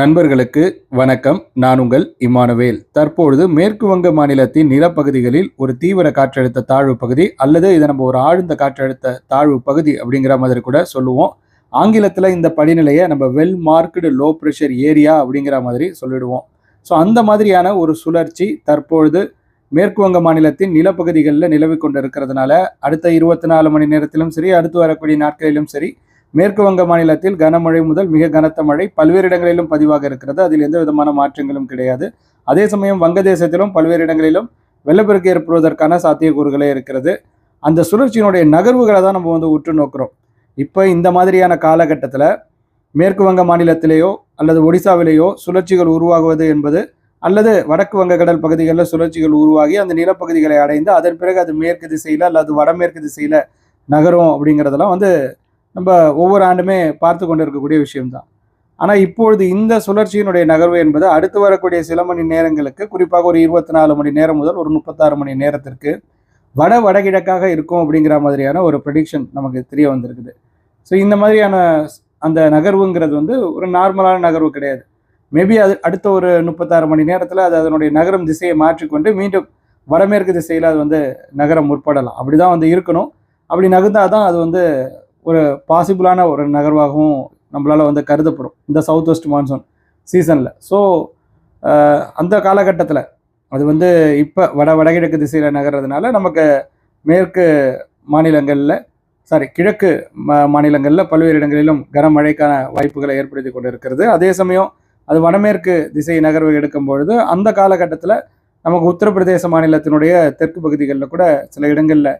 நண்பர்களுக்கு வணக்கம். நான் உங்கள் இமானுவேல். தற்பொழுது மேற்கு வங்க மாநிலத்தின் நிலப்பகுதிகளில் ஒரு தீவிர காற்றழுத்த தாழ்வு பகுதி அல்லது இதை நம்ம ஒரு ஆழ்ந்த காற்றழுத்த தாழ்வு பகுதி அப்படிங்கிற மாதிரி கூட சொல்லுவோம். ஆங்கிலத்தில் இந்த படிநிலையை நம்ம well marked low pressure area அப்படிங்கிற மாதிரி சொல்லிடுவோம். ஸோ அந்த மாதிரியான ஒரு சுழற்சி தற்பொழுது மேற்கு வங்க மாநிலத்தின் நிலப்பகுதிகளில் நிலவி கொண்டு இருக்கிறதுனால அடுத்த இருபத்தி நாலு மணி நேரத்திலும் சரி அடுத்து வரக்கூடிய நாட்களிலும் சரி மேற்கு வங்க மாநிலத்தில் கனமழை முதல் மிக கனத்த மழை பல்வேறு இடங்களிலும் பதிவாக இருக்கிறது. அதில் எந்த விதமான மாற்றங்களும் கிடையாது. அதே சமயம் வங்கதேசத்திலும் பல்வேறு இடங்களிலும் வெள்ளப்பெருக்கு ஏற்படுவதற்கான சாத்தியக்கூறுகளே இருக்கிறது. அந்த சுழற்சியினுடைய நகர்வுகளை தான் நம்ம வந்து உற்று நோக்கிறோம். இப்போ இந்த மாதிரியான காலகட்டத்தில் மேற்கு வங்க மாநிலத்திலேயோ அல்லது ஒடிசாவிலேயோ சுழற்சிகள் உருவாகுவது என்பது அல்லது வடக்கு வங்கக்கடல் பகுதிகளில் சுழற்சிகள் உருவாகி அந்த நிலப்பகுதிகளை அடைந்து அதன் பிறகு அது மேற்கு திசையில் அல்லது வடமேற்கு திசையில் நகரும் அப்படிங்கிறதெல்லாம் வந்து நம்ம ஒவ்வொரு ஆண்டுமே பார்த்து கொண்டு இருக்கக்கூடிய விஷயம்தான். ஆனால் இப்பொழுது இந்த சுழற்சியினுடைய நகர்வு என்பது அடுத்து வரக்கூடிய சில மணி நேரங்களுக்கு குறிப்பாக ஒரு இருபத்தி நாலு மணி நேரம் முதல் ஒரு முப்பத்தாறு மணி நேரத்திற்கு வட வடகிழக்காக இருக்கும் அப்படிங்கிற மாதிரியான ஒரு ப்ரெடிக்ஷன் நமக்கு தெரிய வந்திருக்குது. ஸோ இந்த மாதிரியான அந்த நகர்வுங்கிறது வந்து ஒரு நார்மலான நகர்வு கிடையாது. மேபி அது அடுத்த ஒரு முப்பத்தாறு மணி நேரத்தில் அது அதனுடைய நகரம் திசையை மாற்றிக்கொண்டு மீண்டும் வடமேற்கு திசையில் அது வந்து நகரம் முற்படலாம். அப்படி தான் வந்து இருக்கணும். அப்படி நகர்ந்தால் தான் அது வந்து ஒரு பாசிபிளான ஒரு நகர்வாகவும் நம்மளால் வந்து கருதப்படும். இந்த சவுத் வெஸ்ட் மான்சூன் சீசனில் ஸோ அந்த காலகட்டத்தில் அது வந்து இப்போ வட வடகிழக்கு திசையில் நகர்றதுனால நமக்கு மேற்கு மாநிலங்களில் சாரி கிழக்கு மா மாநிலங்களில் பல்வேறு இடங்களிலும் கனமழைக்கான வாய்ப்புகளை ஏற்படுத்தி கொண்டு இருக்கிறது அதே சமயம் அது வடமேற்கு திசை நகர்வு எடுக்கும் பொழுது அந்த காலகட்டத்தில் நமக்கு உத்தரப்பிரதேச மாநிலத்தினுடைய தெற்கு பகுதிகளில் கூட சில இடங்களில்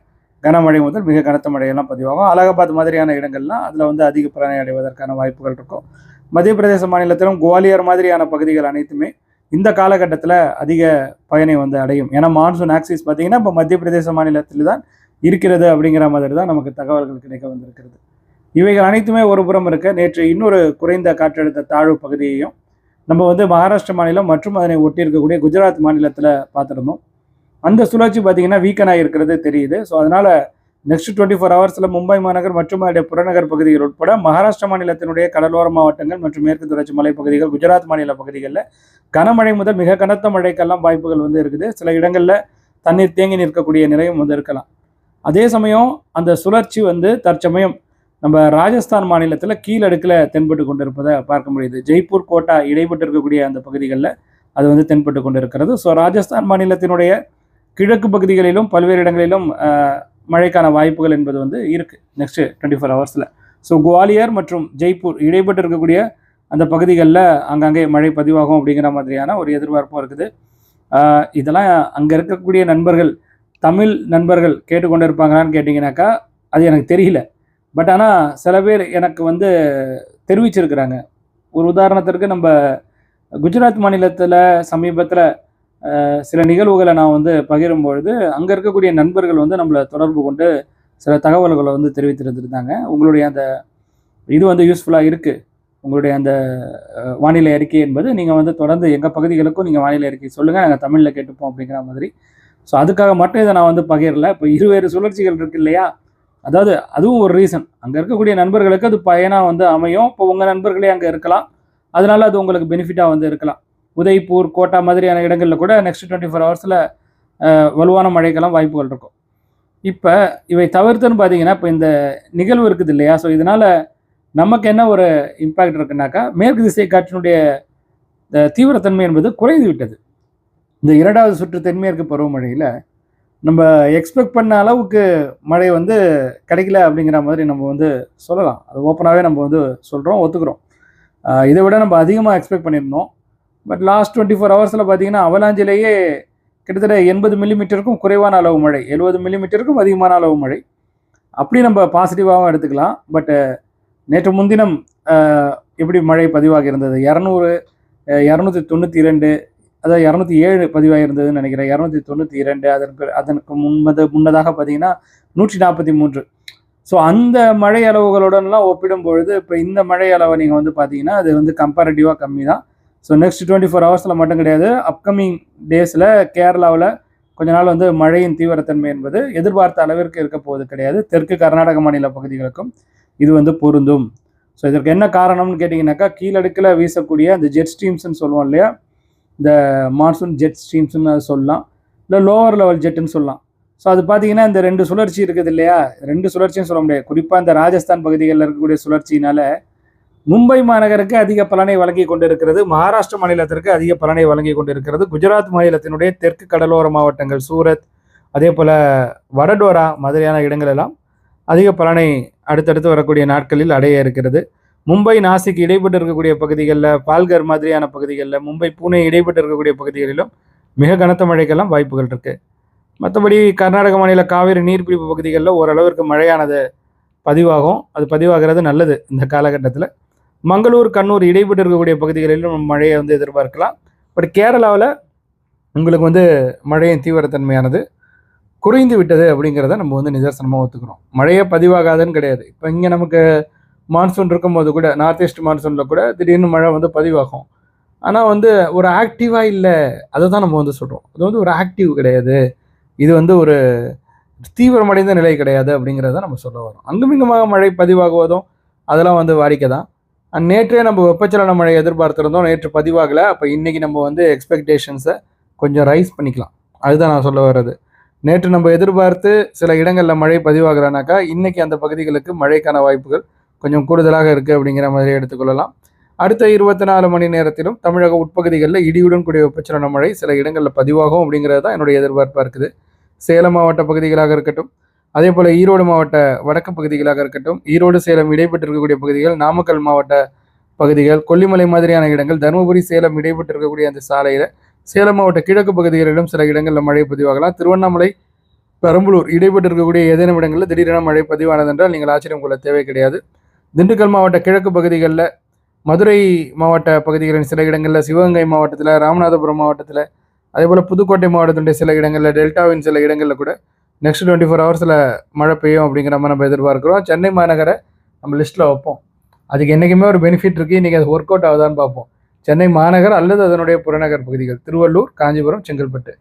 கனமழை முதல் மிக கனத்த மழையெல்லாம் பதிவாகும். அலகாபாத் மாதிரியான இடங்கள்லாம் அதில் வந்து அதிக பிரணை அடைவதற்கான வாய்ப்புகள் இருக்கும். மத்திய பிரதேச மாநிலத்திலும் குவாலியர் மாதிரியான பகுதிகள் அனைத்துமே இந்த காலகட்டத்தில் அதிக பயனை வந்து அடையும். ஏன்னா மான்சூன் ஆக்சிஸ் பார்த்தீங்கன்னா இப்போ மத்திய பிரதேச மாநிலத்தில் தான் இருக்கிறது அப்படிங்கிற மாதிரி தான் நமக்கு தகவல்கள் கிடைக்க வந்திருக்கிறது. இவைகள் அனைத்துமே ஒரு புறம் இருக்க. நேற்று இன்னொரு குறைந்த காற்றழுத்த தாழ்வு பகுதியையும் நம்ம வந்து மகாராஷ்டிர மாநிலம் மற்றும் அதனை ஒட்டி இருக்கக்கூடிய குஜராத் மாநிலத்தில் பார்த்துருந்தோம். அந்த சுழற்சி பார்த்தீங்கன்னா வீக்கன் ஆகிருக்கிறது தெரியுது. ஸோ அதனால் நெக்ஸ்ட் டுவெண்ட்டி ஃபோர் ஹவர்ஸில் மும்பை மாநகர் மற்றும் அதனுடைய புறநகர் பகுதிகள் உட்பட மகாராஷ்டிரா மாநிலத்தினுடைய கடலோர மாவட்டங்கள் மற்றும் மேற்கு தொடர்ச்சி மலைப்பகுதிகள் குஜராத் மாநில பகுதிகளில் கனமழை முதல் மிக கனத்த மழைக்கெல்லாம் வாய்ப்புகள் வந்து இருக்குது. சில இடங்களில் தண்ணீர் தேங்கி நிற்கக்கூடிய நிலையும் வந்து இருக்கலாம். அதே சமயம் அந்த சுழற்சி வந்து தற்சமயம் நம்ம ராஜஸ்தான் மாநிலத்தில் கீழடுக்கில் தென்பட்டு கொண்டு இருப்பதை பார்க்க முடியுது. ஜெய்ப்பூர் கோட்டா இடைப்பட்டு இருக்கக்கூடிய அந்த பகுதிகளில் அது வந்து தென்பட்டு கொண்டு இருக்கிறது ஸோ ராஜஸ்தான் மாநிலத்தினுடைய கிழக்கு பகுதிகளிலும் பல்வேறு இடங்களிலும் மழைக்கான வாய்ப்புகள் என்பது வந்து இருக்குது நெக்ஸ்ட்டு டுவெண்ட்டி ஃபோர் ஹவர்ஸில் ஸோ குவாலியர் மற்றும் ஜெய்ப்பூர் இடைப்பட்டு இருக்கக்கூடிய அந்த பகுதிகளில் அங்கங்கே மழை பதிவாகும் அப்படிங்கிற மாதிரியான ஒரு எதிர்பார்ப்பும் இருக்குது. இதெல்லாம் அங்கே இருக்கக்கூடிய நண்பர்கள் தமிழ் நண்பர்கள் கேட்டுக்கொண்டு இருப்பாங்களான்னு கேட்டிங்கனாக்கா அது எனக்கு தெரியல. பட் ஆனால் சில பேர் எனக்கு வந்து தெரிவிச்சிருக்கிறாங்க. ஒரு உதாரணத்திற்கு நம்ம குஜராத் மாநிலத்தில் சமீபத்தில் சில நிகழ்வுகளை நான் வந்து பகிரும் பொழுது அங்கே இருக்கக்கூடிய நண்பர்கள் வந்து நம்மளை தொடர்பு கொண்டு சில தகவல்களை வந்து தெரிவித்திருந்திருந்தாங்க. உங்களுடைய அந்த இது வந்து யூஸ்ஃபுல்லாக இருக்குது உங்களுடைய அந்த வானிலை அறிக்கை என்பது நீங்கள் வந்து தொடர்ந்து எங்கள் பகுதிகளுக்கும் நீங்கள் வானிலை அறிக்கை சொல்லுங்கள் நாங்கள் தமிழில் கேட்டுப்போம் அப்படிங்கிற மாதிரி. ஸோ அதுக்காக மட்டும் இதை நான் வந்து பகிரல. இப்போ இருவேறு சுழற்சிகள் இருக்கு இல்லையா? அதாவது அதுவும் ஒரு ரீசன் அங்கே இருக்கக்கூடிய நண்பர்களுக்கு அது பயனாக வந்து அமையும். இப்போ உங்கள் நண்பர்களே அங்கே இருக்கலாம். அதனால அது உங்களுக்கு பெனிஃபிட்டாக வந்து இருக்கலாம். உதய்பூர் கோட்டா மாதிரியான இடங்களில் கூட நெக்ஸ்ட் டுவெண்ட்டி ஃபோர் ஹவர்ஸில் வலுவான மழைக்கெல்லாம் வாய்ப்புகள் இருக்கும். இப்போ இவை தவிர்த்துன்னு பார்த்தீங்கன்னா இப்போ இந்த நிகழ்வு இருக்குது இல்லையா? ஸோ இதனால் நமக்கு என்ன ஒரு இம்பேக்ட் இருக்குனாக்கா மேற்கு திசை காற்றினுடைய தீவிரத்தன்மை என்பது குறைந்து விட்டது. இந்த இரண்டாவது சுற்று தென்மேற்கு பருவமழையில் நம்ம எக்ஸ்பெக்ட் பண்ண அளவுக்கு மழை வந்து கிடைக்கல அப்படிங்கிற மாதிரி நம்ம வந்து சொல்லலாம். அது ஓப்பனாகவே நம்ம வந்து சொல்கிறோம் ஒத்துக்கிறோம். இதை விட நம்ம அதிகமாக எக்ஸ்பெக்ட் பண்ணியிருந்தோம். பட் லாஸ்ட் டுவெண்ட்டி ஃபோர் ஹவர்ஸில் பார்த்தீங்கன்னா அவலாஞ்சிலேயே கிட்டத்தட்ட எண்பது மில்லிமீட்டருக்கும் குறைவான அளவு மழை. எழுபது மில்லிமீட்டருக்கும் அதிகமான அளவு மழை. அப்படி நம்ம பாசிட்டிவாகவும் எடுத்துக்கலாம். பட்டு நேற்று முன்தினம் எப்படி மழை பதிவாகி இருந்தது இரநூறு இரநூத்தி தொண்ணூற்றி இரண்டு அதாவது இரநூத்தி ஏழு பதிவாக இருந்ததுன்னு நினைக்கிறேன். இரநூத்தி தொண்ணூற்றி இரண்டு அதற்கு அதற்கு முன்பது முன்னதாக பார்த்தீங்கன்னா நூற்றி நாற்பத்தி மூன்று. ஸோ அந்த மழை அளவுகளுடன்லாம் ஒப்பிடும் பொழுது இப்போ இந்த மழை அளவை நீங்கள் வந்து பார்த்தீங்கன்னா அது வந்து கம்பேரட்டிவாக கம்மி தான் ஸோ நெக்ஸ்ட் டுவெண்ட்டி ஃபோர் ஹவர்ஸில் மட்டும் கிடையாது. அப்கமிங் டேஸில் கேரளாவில் கொஞ்ச நாள் வந்து மழையின் தீவிரத்தன்மை என்பது எதிர்பார்த்த அளவிற்கு இருக்க போவது கிடையாது. தெற்கு கர்நாடக மாநில பகுதிகளுக்கும் இது வந்து பொருந்தும். ஸோ இதற்கு என்ன காரணம்னு கேட்டிங்கனாக்கா கீழடுக்கில் வீசக்கூடிய அந்த ஜெட் ஸ்ட்ரீம்ஸ்னு சொல்லுவோம் இல்லையா? இந்த மான்சூன் ஜெட் ஸ்ட்ரீம்ஸ்னு சொல்லலாம். இல்லை லோவர் லெவல் ஜெட்டுன்னு சொல்லலாம். ஸோ அது பார்த்தீங்கன்னா இந்த ரெண்டு சுழற்சி இருக்குது இல்லையா? ரெண்டு சுழற்சின்னு சொல்ல முடியாது. குறிப்பாக இந்த ராஜஸ்தான் பகுதிகளில் இருக்கக்கூடிய சுழற்சியினால மும்பை மாநகருக்கு அதிக பலனை வழங்கி கொண்டிருக்கிறது. மகாராஷ்டிர மாநிலத்திற்கு அதிக பலனை வழங்கி கொண்டிருக்கிறது. குஜராத் மாநிலத்தினுடைய தெற்கு கடலோர மாவட்டங்கள் சூரத் அதே போல் வடடோரா மாதிரியான இடங்களெல்லாம் அதிக பலனை அடுத்தடுத்து வரக்கூடிய நாட்களில் அடைய இருக்கிறது. மும்பை நாசிக் இடைப்பட்டு இருக்கக்கூடிய பகுதிகளில் பால்கர் மாதிரியான பகுதிகளில் மும்பை பூனே இடைப்பட்டு இருக்கக்கூடிய பகுதிகளிலும் மிக கனத்த மழைக்கெல்லாம் வாய்ப்புகள் இருக்குது மற்றபடி கர்நாடக மாநில காவிரி நீர்பிடிப்பு பகுதிகளில் ஓரளவிற்கு மழையானது பதிவாகும். அது பதிவாகிறது நல்லது இந்த காலகட்டத்தில். மங்களூர் கண்ணூர் இடைப்பட்டு இருக்கக்கூடிய பகுதிகளிலும் மழையை வந்து எதிர்பார்க்கலாம். பட் கேரளாவில் உங்களுக்கு வந்து மழையின் தீவிரத்தன்மையானது குறைந்து விட்டது அப்படிங்கிறத நம்ம வந்து நிதர்சனமாக ஒத்துக்கிறோம். மழையே பதிவாகாதுன்னு கிடையாது. இப்போ இங்கே நமக்கு மான்சூன் இருக்கும்போது கூட நார்த் ஈஸ்ட் மான்சூனில் கூட திடீர்னு மழை வந்து பதிவாகும். ஆனால் வந்து ஒரு ஆக்டிவாக இல்லை அதை தான் நம்ம வந்து சொல்கிறோம் அது வந்து ஒரு ஆக்டிவ் கிடையாது. இது வந்து ஒரு தீவிரமடைந்த நிலை கிடையாது அப்படிங்கிறத நம்ம சொல்ல வரோம் அங்குமிங்குமாக மழை பதிவாகுவதும் அதெல்லாம் வந்து வாடிக்கை தான் நேற்றே நம்ம வெப்பச்சலன மழை எதிர்பார்த்துருந்தோம் நேற்று பதிவாகலை. அப்போ இன்றைக்கி நம்ம வந்து எக்ஸ்பெக்டேஷன்ஸை கொஞ்சம் ரைஸ் பண்ணிக்கலாம். அதுதான் நான் சொல்ல வர்றது. நேற்று நம்ம எதிர்பார்த்து சில இடங்களில் மழை பதிவாகலைனாக்கா இன்றைக்கி அந்த பகுதிகளுக்கு மழைக்கான வாய்ப்புகள் கொஞ்சம் கூடுதலாக இருக்குது அப்படிங்கிற மாதிரி எடுத்துக்கொள்ளலாம். அடுத்த இருபத்தி நாலு மணி நேரத்திலும் தமிழக உட்பகுதிகளில் இடியுடன் கூடிய வெப்பச்சலன மழை சில இடங்களில் பதிவாகும் அப்படிங்கிறது தான் என்னுடைய எதிர்பார்ப்பாக இருக்குது. சேலம் மாவட்ட பகுதிகளாக இருக்கட்டும் அதே போல் ஈரோடு மாவட்ட வடக்கு பகுதிகளாக இருக்கட்டும் ஈரோடு சேலம் இடைப்பட்டு இருக்கக்கூடிய பகுதிகள் நாமக்கல் மாவட்ட பகுதிகள் கொல்லிமலை மாதிரியான இடங்கள் தருமபுரி சேலம் இடைப்பட்டு இருக்கக்கூடிய அந்த சாலையில் சேலம் மாவட்ட கிழக்கு பகுதிகளிலும் சில இடங்களில் மழை பதிவாகலாம். திருவண்ணாமலை பெரம்பலூர் இடைப்பட்டு இருக்கக்கூடிய ஏதேனும் இடங்களில் திடீரென மழை பதிவானதென்றால் நீங்கள் ஆச்சரியம் கொள்ள தேவை கிடையாது. திண்டுக்கல் மாவட்ட கிழக்கு பகுதிகளில் மதுரை மாவட்ட பகுதிகளின் சில இடங்களில் சிவகங்கை மாவட்டத்தில் ராமநாதபுரம் மாவட்டத்தில் அதே போல் புதுக்கோட்டை மாவட்டத்தினுடைய சில இடங்களில் டெல்டாவின் சில இடங்களில் கூட நெக்ஸ்ட் டுவெண்ட்டி ஃபோர் ஹவர்ஸில் மழை பெய்யும் அப்படிங்கிற மாதிரி நம்ம எதிர்பார்க்குறோம். சென்னை மாநகரை நம்ம லிஸ்ட்டில் வைப்போம். அதுக்கு என்றைக்குமே ஒரு பெனிஃபிட் இருக்குது இன்றைக்கி அது ஒர்க் அவுட் ஆகுதான்னு பார்ப்போம். சென்னை மாநகர் அல்லது அதனுடைய புறநகர் பகுதிகள் திருவள்ளூர் காஞ்சிபுரம் செங்கல்பட்டு.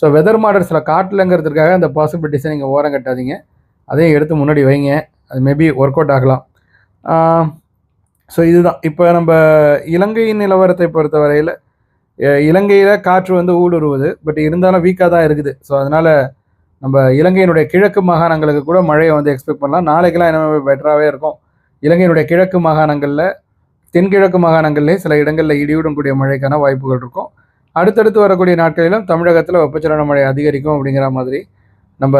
ஸோ வெதர் மாடல்ஸில் காட்டிலங்கிறதுக்காக அந்த பாசிபிலிட்டிஸை நீங்கள் ஓரம் கட்டாதீங்க. அதையும் எடுத்து முன்னாடி வைங்க. அது மேபி ஒர்க் அவுட் ஆகலாம். ஸோ இதுதான். இப்போ நம்ம இலங்கையின் நிலவரத்தை பொறுத்த வரையில் இலங்கையில் காற்று வந்து ஊடுருவுது. பட் இருந்தாலும் வீக்காக தான் இருக்குது. ஸோ அதனால் நம்ம இலங்கையினுடைய கிழக்கு மாகாணங்களுக்கு கூட மழையை வந்து எக்ஸ்பெக்ட் பண்ணலாம். நாளைக்கெல்லாம் என்ன பெட்டராகவே இருக்கும்? இலங்கையினுடைய கிழக்கு மாகாணங்களில் தென்கிழக்கு மாகாணங்களிலே சில இடங்களில் இடியுடன் கூடிய மழைக்கான வாய்ப்புகள் இருக்கும். அடுத்தடுத்து வரக்கூடிய நாட்களிலும் தமிழகத்தில் வெப்பச்சலன மழை அதிகரிக்கும் அப்படிங்கிற மாதிரி நம்ம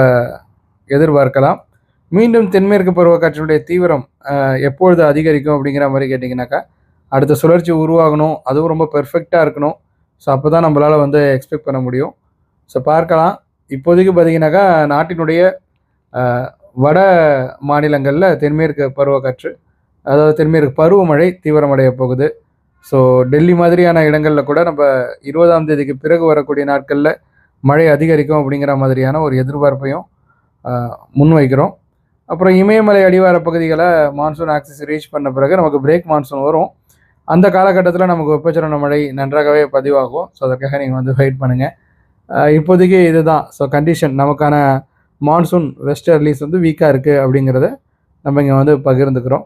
எதிர்பார்க்கலாம். மீண்டும் தென்மேற்கு பருவக்காற்றினுடைய தீவிரம் எப்பொழுது அதிகரிக்கும் அப்படிங்கிற மாதிரி கேட்டிங்கனாக்கா அடுத்த சுழற்சி உருவாகணும். அதுவும் ரொம்ப பெர்ஃபெக்டாக இருக்கணும். ஸோ அப்போ தான் நம்மளால் வந்து எக்ஸ்பெக்ட் பண்ண முடியும். ஸோ பார்க்கலாம். இப்போதைக்கு பார்த்தீங்கன்னாக்கா நாட்டினுடைய வட மாநிலங்களில் தென்மேற்கு பருவக்காற்று அதாவது தென்மேற்கு பருவமழை தீவிரமடைய போகுது. ஸோ டெல்லி மாதிரியான இடங்களில் கூட நம்ம இருபதாம் தேதிக்கு பிறகு வரக்கூடிய நாட்களில் மழை அதிகரிக்கும் அப்படிங்கிற மாதிரியான ஒரு எதிர்பார்ப்பையும் முன்வைக்கிறோம். அப்புறம் இமயமலை அடிவார பகுதிகளை மான்சூன் ஆக்சிஸ் ரீச் பண்ண பிறகு நமக்கு பிரேக் மான்சூன் வரும். அந்த காலகட்டத்தில் நமக்கு வெப்பச்சலன மழை நன்றாகவே பதிவாகும். ஸோ அதற்காக நீங்கள் வந்து வெயிட் பண்ணுங்கள் இப்போதைக்கு இதுதான். ஸோ கண்டிஷன் நமக்கான மான்சூன் வெஸ்டர்லீஸ் வந்து வீக்காக இருக்குது அப்படிங்கிறத நம்ம இங்கே வந்து பகிர்ந்துக்கிறோம்.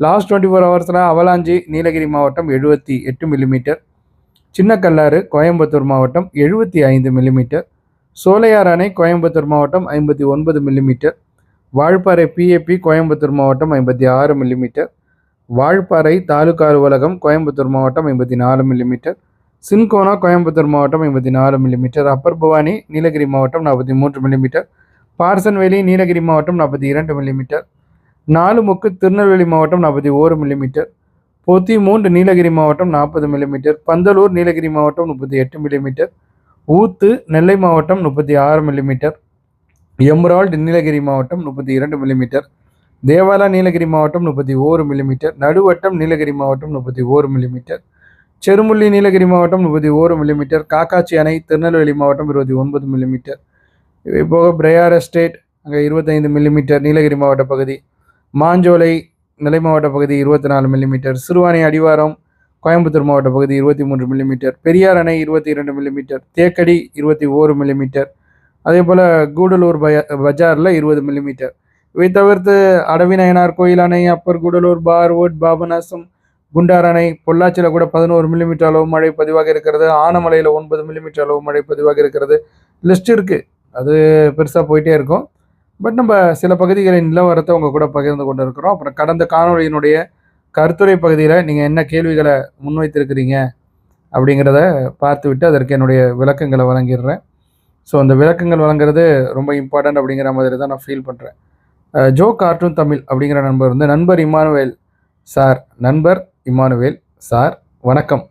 லாஸ்ட் டுவெண்ட்டி ஃபோர் ஹவர்ஸில் அவலாஞ்சி நீலகிரி மாவட்டம் எழுபத்தி எட்டு மில்லிமீட்டர் சின்னக்கல்லாறு கோயம்புத்தூர் மாவட்டம் எழுபத்தி ஐந்து மில்லிமீட்டர் சோலையார் அணை கோயம்புத்தூர் மாவட்டம் ஐம்பத்தி ஒன்பது மில்லிமீட்டர் வால்பாறை பிஏபி கோயம்புத்தூர் மாவட்டம் ஐம்பத்தி ஆறு மில்லிமீட்டர் வால்பாறை தாலுகா அலுவலகம் கோயம்புத்தூர் மாவட்டம் ஐம்பத்தி நாலு மில்லிமீட்டர் சின்கோனா கோயம்புத்தூர் மாவட்டம் ஐம்பத்தி நாலு மில்லிமீட்டர் அப்பர் பவானி நீலகிரி மாவட்டம் நாற்பத்தி மூன்று மில்லிமீட்டர் பார்சன்வேலி நீலகிரி மாவட்டம் நாற்பத்தி இரண்டு மில்லிமீட்டர் நாலுமுக்கு திருநெல்வேலி மாவட்டம் நாற்பத்தி ஓரு மில்லிமீட்டர் பொத்தி மூன்று நீலகிரி மாவட்டம் நாற்பது மில்லிமீட்டர் பந்தலூர் நீலகிரி மாவட்டம் முப்பத்தி எட்டு மில்லிமீட்டர் ஊத்து நெல்லை மாவட்டம் முப்பத்தி ஆறு மில்லிமீட்டர் எம்ரால்டு நீலகிரி மாவட்டம் முப்பத்தி இரண்டு மில்லிமீட்டர் தேவாலா நீலகிரி மாவட்டம் முப்பத்தி ஓரு மில்லிமீட்டர் நடுவட்டம் நீலகிரி மாவட்டம் முப்பத்தி ஓரு மில்லிமீட்டர் செருமுள்ளி நீலகிரி மாவட்டம் முப்பத்தி ஓரு மில்லிமீட்டர் காக்காச்சி அணை திருநெல்வேலி மாவட்டம் இருபத்தி ஒன்பது மில்லிமீட்டர் இவை போக பிரயார் எஸ்டேட் அங்கே இருபத்தைந்து மில்லிமீட்டர் நீலகிரி மாவட்ட பகுதி. மாஞ்சோலை நெல்லை மாவட்ட பகுதி இருபத்தி நாலு மில்லிமீட்டர் சிறுவாணி அடிவாரம் கோயம்புத்தூர் மாவட்ட பகுதி இருபத்தி மூன்று மில்லிமீட்டர் பெரியார் அணை இருபத்தி இரண்டு மில்லிமீட்டர் தேக்கடி இருபத்தி ஓரு மில்லிமீட்டர் அதே போல் கூடலூர் பய பஜாரில் இருபது மில்லிமீட்டர் இவை தவிர்த்து அடவிநயனார் கோயில் அணை அப்பர் கூடலூர் பார்வோட் பாபநாசம் குண்டார் அணை பொள்ளாச்சியில் கூட பதினோரு மில்லிமீட்டர் அளவு மழை பதிவாக இருக்கிறது. ஆனமலையில் ஒன்பது மில்லிமீட்டர் அளவு மழை பதிவாக இருக்கிறது. லிஸ்ட் இருக்குது அது பெருசாக போயிட்டே இருக்கும். பட் நம்ம சில பகுதிகளின் நிலவரத்தை உங்கள் கூட பகிர்ந்து கொண்டு இருக்கிறோம் அப்புறம் கடந்த காணொளியினுடைய கருத்துரை பகுதியில் நீங்கள் என்ன கேள்விகளை முன்வைத்திருக்கிறீங்க அப்படிங்கிறத பார்த்துவிட்டு அதற்கு என்னுடைய விளக்கங்களை வழங்கிடுறேன். ஸோ அந்த விளக்கங்கள் வழங்குறது ரொம்ப இம்பார்ட்டன்ட் அப்படிங்கிற மாதிரி தான் நான் ஃபீல் பண்ணுறேன் ஜோ கார்ட்டூன் தமிழ் அப்படிங்கிற நண்பர் வந்து நண்பர் இமானுவேல் சார். நண்பர் இம்மானுவேல் சார் வணக்கம்.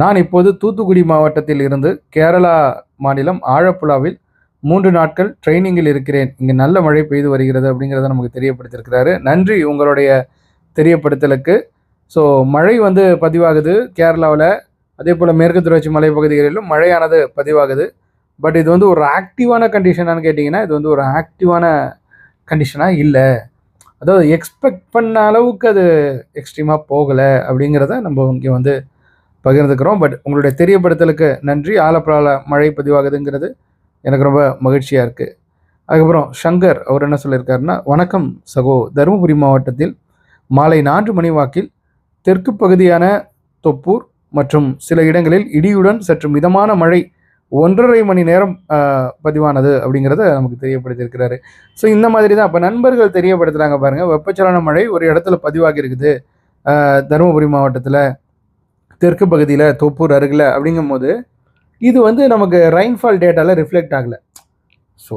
நான் இப்போது தூத்துக்குடி மாவட்டத்தில் இருந்து கேரளா மாநிலம் ஆழப்புழாவில் மூன்று நாட்கள் ட்ரைனிங்கில் இருக்கிறேன். இங்கே நல்ல மழை பெய்து வருகிறது அப்படிங்கிறத நமக்கு தெரியப்படுத்தியிருக்கிறாரு. நன்றி உங்களுடைய தெரியப்படுத்தலுக்கு. ஸோ மழை வந்து பதிவாகுது கேரளாவில். அதே போல் மேற்கு தொடர்ச்சி மலைப்பகுதிகளிலும் மழையானது பதிவாகுது. பட் இது வந்து ஒரு ஆக்டிவான கண்டிஷனான்னு கேட்டிங்கன்னா இது வந்து ஒரு ஆக்டிவான கண்டிஷனாக இல்லை. அதாவது எக்ஸ்பெக்ட் பண்ண அளவுக்கு அது எக்ஸ்ட்ரீமாக போகலை அப்படிங்கிறத நம்ம இங்கே வந்து பகிர்ந்துக்கிறோம். பட் உங்களுடைய தெரியப்படுத்தலுக்கு நன்றி. ஆலப்புழாவில் மழை பதிவாகுதுங்கிறது எனக்கு ரொம்ப மகிழ்ச்சியாக இருக்குது அதுக்கப்புறம் ஷங்கர் அவர் என்ன சொல்லியிருக்காருன்னா வணக்கம் சகோ. தருமபுரி மாவட்டத்தில் மாலை நான்கு மணி வாக்கில் தெற்கு பகுதியான தொப்பூர் மற்றும் சில இடங்களில் இடியுடன் சற்று மிதமான மழை ஒன்றரை மணி நேரம் பதிவானது அப்படிங்கிறத நமக்கு தெரியப்படுத்தியிருக்கிறாரு. ஸோ இந்த மாதிரி தான் அப்போ நண்பர்கள் தெரியப்படுத்துகிறாங்க பாருங்கள் வெப்பச்சலன மழை ஒரு இடத்துல பதிவாகி இருக்குது. தருமபுரி மாவட்டத்தில் தெற்கு பகுதியில் தொப்பூர் அருகில் அப்படிங்கும்போது இது வந்து நமக்கு ரெயின்ஃபால் டேட்டாவில் ரிஃப்ளெக்ட் ஆகலை. ஸோ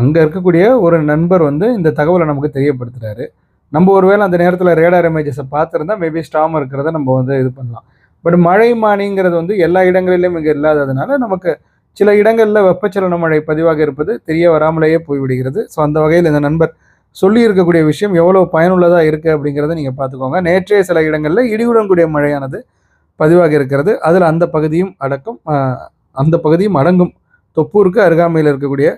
அங்கே இருக்கக்கூடிய ஒரு நண்பர் வந்து இந்த தகவலை நமக்கு தெரியப்படுத்துகிறாரு நம்ம ஒருவேளை அந்த நேரத்தில் ரேடார் இமேஜஸை பார்த்துருந்தா மேபி ஸ்டாம் இருக்கிறத நம்ம வந்து இது பண்ணலாம். பட் மழை மானிங்கிறது வந்து எல்லா இடங்களிலும் இங்கே இல்லாததுனால நமக்கு சில இடங்களில் வெப்பச்சலன மழை பதிவாக இருப்பது தெரிய வராமலேயே போய்விடுகிறது. ஸோ அந்த வகையில் இந்த நண்பர் சொல்லி இருக்கக்கூடிய விஷயம் எவ்வளோ பயனுள்ளதாக இருக்குது அப்படிங்கிறத நீங்கள் பார்த்துக்கோங்க. நேற்றைய சில இடங்களில் இடியுடன் கூடிய மழையானது பதிவாக இருக்கிறது. அதில் அந்த பகுதியும் அடக்கும் அந்த பகுதியும் அடங்கும். தொப்பூருக்கு அருகாமையில் இருக்கக்கூடிய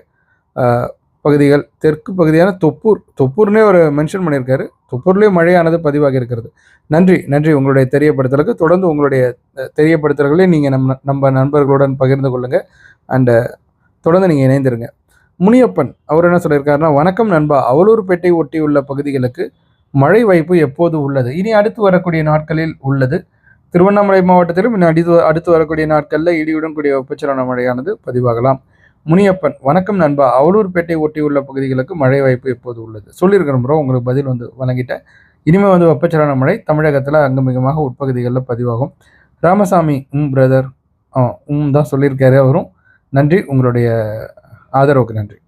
பகுதிகள் தெற்கு பகுதியான தொப்பூர் தொப்பூர்னே ஒரு மென்ஷன் பண்ணியிருக்காரு. தொப்பூர்லேயும் மழையானது பதிவாக இருக்கிறது. நன்றி நன்றி உங்களுடைய தெரியப்படுத்தலுக்கு. தொடர்ந்து உங்களுடைய அஹ், தெரியப்படுத்தல்களை நீங்கள் நம்ம நம்ம நண்பர்களுடன் பகிர்ந்து கொள்ளுங்கள் அண்டு தொடர்ந்து நீங்கள் இணைந்துருங்க. முனியப்பன் அவர் என்ன சொல்லியிருக்காருன்னா வணக்கம் நண்பா. அவலூர்பேட்டை ஒட்டியுள்ள பகுதிகளுக்கு மழை வாய்ப்பு எப்போது உள்ளது? இனி அடுத்து வரக்கூடிய நாட்களில் உள்ளது. திருவண்ணாமலை மாவட்டத்திலும் இன்னும் அடுத்து அடுத்து வரக்கூடிய நாட்களில் இடியுடன் கூடிய வெப்பச்சலன மழையானது பதிவாகலாம். முனியப்பன் வணக்கம் நண்பா. அவலூர்பேட்டை ஒட்டியுள்ள பகுதிகளுக்கு மழை வாய்ப்பு எப்போது உள்ளது? சொல்லியிருக்கிறோம் ப்ரோ உங்களுக்கு பதில் வந்து வழங்கிட்டேன். இனிமேல் வந்து வெப்பச்சலன மழை தமிழகத்தில் அங்குமிகமாக உட்பகுதிகளில் பதிவாகும். ராமசாமி உம் பிரதர் ஆ உம் தான் சொல்லியிருக்காரு அவரும். நன்றி. உங்களுடைய ஆதரவுக்கு நன்றி.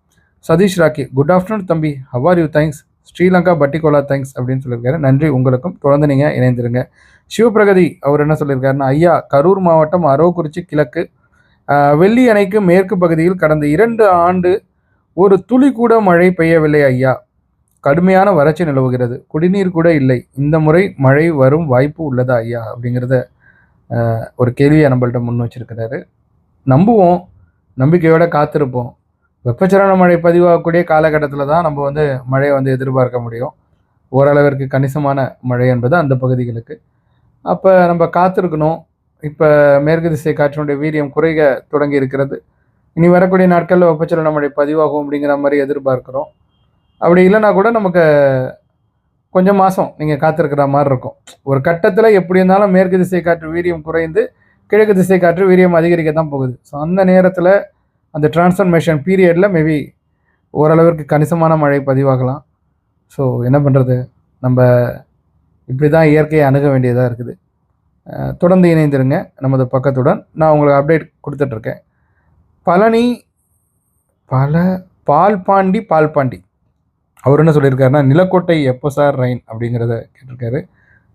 சதீஷ் ராக்கி குட் ஆஃப்டர்நூன் தம்பி. How are you thanks Sri Lanka Batticaloa thanks அப்படின்னு சொல்லியிருக்காரு. நன்றி. உங்களுக்கும் தொடர்ந்து நீங்கள் இணைந்திருங்க. சிவபிரகதி அவர் என்ன சொல்லியிருக்காருன்னா ஐயா கரூர் மாவட்டம் அரவக்குறிச்சி கிழக்கு வெள்ளி அணைக்கு மேற்கு பகுதியில் கடந்த இரண்டு ஆண்டு ஒரு துளி கூட மழை பெய்யவில்லை ஐயா. கடுமையான வறட்சி நிலவுகிறது. குடிநீர் கூட இல்லை. இந்த முறை மழை வரும் வாய்ப்பு உள்ளதா ஐயா அப்படிங்கிறத ஒரு கேள்வியை நம்மள்ட்ட முன் வச்சிருக்கிறாரு. நம்புவோம். நம்பிக்கையோடு காத்திருப்போம். வெப்பச்சலன மழை பதிவாகக்கூடிய காலகட்டத்தில் தான் நம்ம வந்து மழையை வந்து எதிர்பார்க்க முடியும். ஓரளவிற்கு கணிசமான மழை என்பது அந்த பகுதிகளுக்கு. அப்போ நம்ம காத்திருக்கணும். இப்போ மேற்கு திசை காற்றினுடைய வீரியம் குறைய தொடங்கி இருக்கிறது. இனி வரக்கூடிய நாட்களில் வெப்பச்சலன மழை பதிவாகும் அப்படிங்கிற மாதிரி எதிர்பார்க்குறோம். அப்படி இல்லைன்னா கூட நமக்கு கொஞ்சம் மாதம் நீங்கள் காத்திருக்கிற மாதிரி இருக்கும். ஒரு கட்டத்தில் எப்படி இருந்தாலும் மேற்கு திசை காற்று வீரியம் குறைந்து கிழக்கு திசை காற்று வீரியம் அதிகரிக்க தான் போகுது. ஸோ அந்த நேரத்தில் அந்த டிரான்ஸ்ஃபர்மேஷன் பீரியடில் மேபி ஓரளவிற்கு கணிசமான மழை பதிவாகலாம். ஸோ என்ன பண்ணுறது நம்ம இப்படி தான் இயற்கையை அணுக வேண்டியதாக இருக்குது. தொடர்ந்து இணைந்திருங்க. நமது பக்கத்துடன் நான் உங்களுக்கு அப்டேட் கொடுத்துட்ருக்கேன் பழனி பல பால்பாண்டி பால்பாண்டி அவர் என்ன சொல்லியிருக்காருன்னா நிலக்கோட்டை எப்போ சார் ரெயின் அப்படிங்கிறத கேட்டிருக்காரு.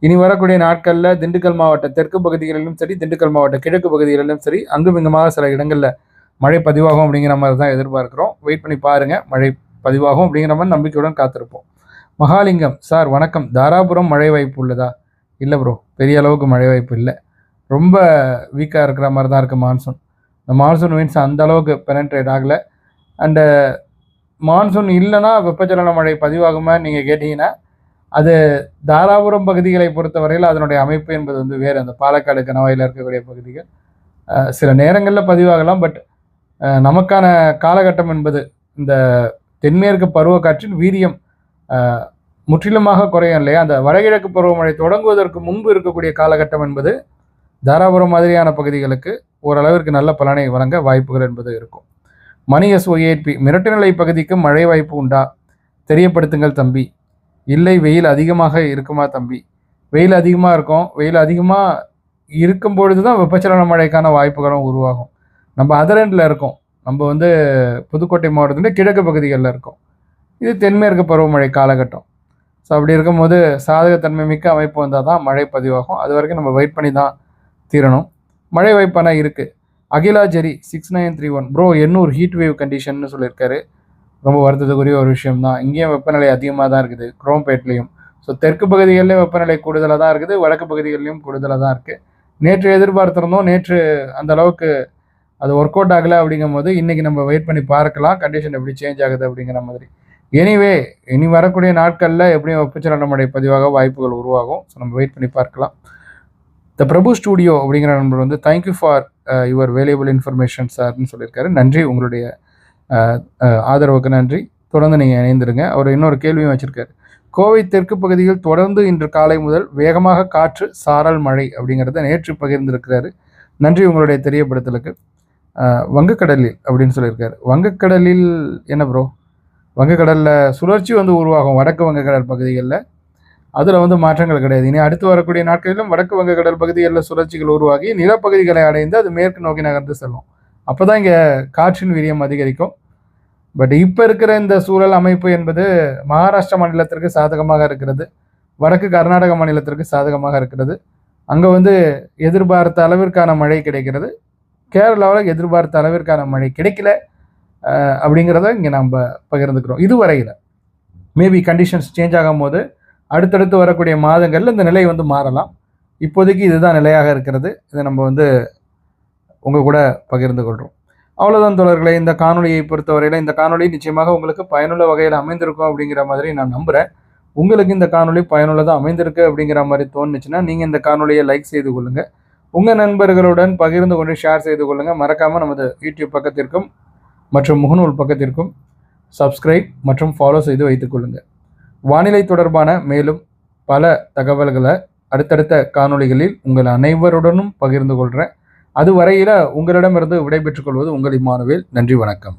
இனி வரக்கூடிய நாட்களில் திண்டுக்கல் மாவட்ட தெற்கு பகுதிகளிலும் சரி திண்டுக்கல் மாவட்ட கிழக்கு பகுதிகளிலும் சரி அங்கும் இங்குமாக சில இடங்களில் மழை பதிவாகும் அப்படிங்கிற மாதிரி தான் எதிர்பார்க்குறோம். வெயிட் பண்ணி பாருங்கள் மழை பதிவாகும் அப்படிங்கிற மாதிரி நம்பிக்கையுடன் காத்திருப்போம். மகாலிங்கம் சார் வணக்கம். தாராபுரம் மழை வாய்ப்பு உள்ளதா? இல்லை ப்ரோ பெரிய அளவுக்கு மழை வாய்ப்பு இல்லை. ரொம்ப வீக்காக இருக்கிற மாதிரி தான் இருக்குது மான்சூன் இந்த மான்சூன் மீன்ஸ் அந்த அளவுக்கு பெனட்ரேட் ஆகலை. அண்டு மான்சூன் இல்லைன்னா வெப்பச்சலன மழை பதிவாகுமா நீங்கள் கேட்டிங்கன்னா அது தாராபுரம் பகுதிகளை பொறுத்தவரையில் அதனுடைய அமைப்பு என்பது வந்து வேறு. அந்த பாலக்காடு கணவாயில் இருக்கக்கூடிய பகுதிகள் சில நேரங்களில் பதிவாகலாம். பட் நமக்கான காலகட்டம் என்பது இந்த தென்மேற்கு பருவக்காற்றின் வீரியம் முற்றிலுமாக குறையும் இல்லையா அந்த வடகிழக்கு பருவமழை தொடங்குவதற்கு முன்பு இருக்கக்கூடிய காலகட்டம் என்பது தாராபுரம் மாதிரியான பகுதிகளுக்கு ஓரளவிற்கு நல்ல பலனை வழங்க வாய்ப்புகள் என்பது இருக்கும். மணி எஸ் ஒய்ஏபி மிரட்டுநிலை பகுதிக்கு மழை வாய்ப்பு உண்டா? தெரியப்படுத்துங்கள் தம்பி. இல்லை வெயில் அதிகமாக இருக்குமா தம்பி? வெயில் அதிகமாக இருக்கும். வெயில் அதிகமாக இருக்கும் பொழுது தான் வெப்பச்சலன மழைக்கான வாய்ப்புகளும் உருவாகும். நம்ம அதர் எண்டில் இருக்கோம். நம்ம வந்து புதுக்கோட்டை மாவட்டத்தில் கிழக்கு பகுதிகளில் இருக்கோம். இது தென்மேற்கு பருவமழை காலகட்டம். ஸோ அப்படி இருக்கும்போது சாதகத்தன்மை மிக்க அமைப்பு வந்தால் தான் மழை பதிவாகும். அது வரைக்கும் நம்ம வெயிட் பண்ணி தான் தீரணும். மழை வாய்ப்பானா இருக்குது Akila Jerry six nine three one bro Ennore heat wave கண்டிஷன்னு சொல்லியிருக்காரு. ரொம்ப வருத்தத்துக்குரிய ஒரு விஷயம் தான். இங்கேயும் வெப்பநிலை அதிகமாக தான் இருக்குது. குரோம்பேட்லேயும் ஸோ தெற்கு பகுதிகளிலும் வெப்பநிலை கூடுதலாக தான் இருக்குது. வடக்கு பகுதிகளிலும் கூடுதலாக தான் இருக்குது நேற்று எதிர்பார்த்திருந்தோம். நேற்று அந்த அளவுக்கு அது ஒர்க் அவுட் ஆகலை அப்படிங்கும்போது இன்றைக்கி நம்ம வெயிட் பண்ணி பார்க்கலாம். கண்டிஷன் எப்படி சேஞ்ச் ஆகுது அப்படிங்கிற மாதிரி. எனிவே இனி வரக்கூடிய நாட்களில் எப்படியும் வெப்பச்சலன மழை பதிவாக வாய்ப்புகள் உருவாகும். ஸோ நம்ம வெயிட் பண்ணி பார்க்கலாம். த பிரபு ஸ்டூடியோ அப்படிங்கிற நண்பர் வந்து thank you for your valuable information சார்னு சொல்லியிருக்காரு. நன்றி உங்களுடைய uh, uh, ஆதரவுக்கு நன்றி. தொடர்ந்து நீங்கள் இணைந்திருங்க. அவர் இன்னொரு கேள்வியும் வச்சுருக்காரு. கோவை தெற்கு பகுதியில் தொடர்ந்து இன்று காலை முதல் வேகமாக காற்று சாரல் மழை அப்படிங்கிறத நேற்று பகிர்ந்திருக்கிறாரு. நன்றி உங்களுடைய தெரியப்படுத்தலுக்கு. வங்கக்கடலில் அப்படின்னு சொல்லியிருக்காரு. வங்கக்கடலில் என்ன ப்ரோ வங்கக்கடலில் சுழற்சி வந்து உருவாகும் வடக்கு வங்கக்கடல் பகுதிகளில். அதில் வந்து மாற்றங்கள் கிடையாது. இனி அடுத்து வரக்கூடிய நாட்களிலும் வடக்கு வங்கக்கடல் பகுதிகளில் சுழற்சிகள் உருவாகி நிலப்பகுதிகளை அடைந்து அது மேற்கு நோக்கி நகர்ந்து செல்லும். அப்போ தான் இங்கே காற்றின் வீரியம் அதிகரிக்கும். பட் இப்போ இருக்கிற இந்த சூழல் அமைப்பு என்பது மகாராஷ்டிரா மாநிலத்திற்கு சாதகமாக இருக்கிறது. வடக்கு கர்நாடக மாநிலத்திற்கு சாதகமாக இருக்கிறது. அங்கே வந்து எதிர்பார்த்த அளவிற்கான மழை கிடைக்கிறது. கேரளாவில் எதிர்பார்த்த அளவிற்கான மழை கிடைக்கல. அப்படிங்கிறத இங்கே நம்ம பகிர்ந்துக்கிறோம். இதுவரையில் மேபி கண்டிஷன்ஸ் சேஞ்ச் ஆகும் போது அடுத்தடுத்து வரக்கூடிய மாதங்களில் இந்த நிலை வந்து மாறலாம். இப்போதைக்கு இதுதான் நிலையாக இருக்கிறது. இதை நம்ம வந்து உங்கள் கூட பகிர்ந்து கொள்கிறோம் அவ்வளோதான் தோழர்களே இந்த காணொலியை பொறுத்தவரையில் இந்த காணொலி நிச்சயமாக உங்களுக்கு பயனுள்ள வகையில் அமைந்திருக்கும் அப்படிங்கிற மாதிரி நான் நம்புகிறேன் உங்களுக்கு இந்த காணொளி பயனுள்ளதாக அமைந்திருக்கு அப்படிங்கிற மாதிரி தோணுச்சுன்னா நீங்கள் இந்த காணொலியை லைக் செய்து கொள்ளுங்கள் உங்கள் நண்பர்களுடன் பகிர்ந்து கொண்டு ஷேர் செய்து கொள்ளுங்கள் மறக்காமல் நமது யூடியூப் பக்கத்திற்கும் மற்றும் முகநூல் பக்கத்திற்கும் சப்ஸ்கிரைப் மற்றும் ஃபாலோ செய்து வைத்துக் கொள்ளுங்கள் வானிலை தொடர்பான மேலும் பல தகவல்களை அடுத்தடுத்த காணொளிகளில் உங்கள் அனைவருடனும் பகிர்ந்து கொள்கிறேன் அதுவரையில் உங்களிடமிருந்து விடைபெற்றுக் கொள்வது உங்கள் இம்மானுவேல் நன்றி வணக்கம்.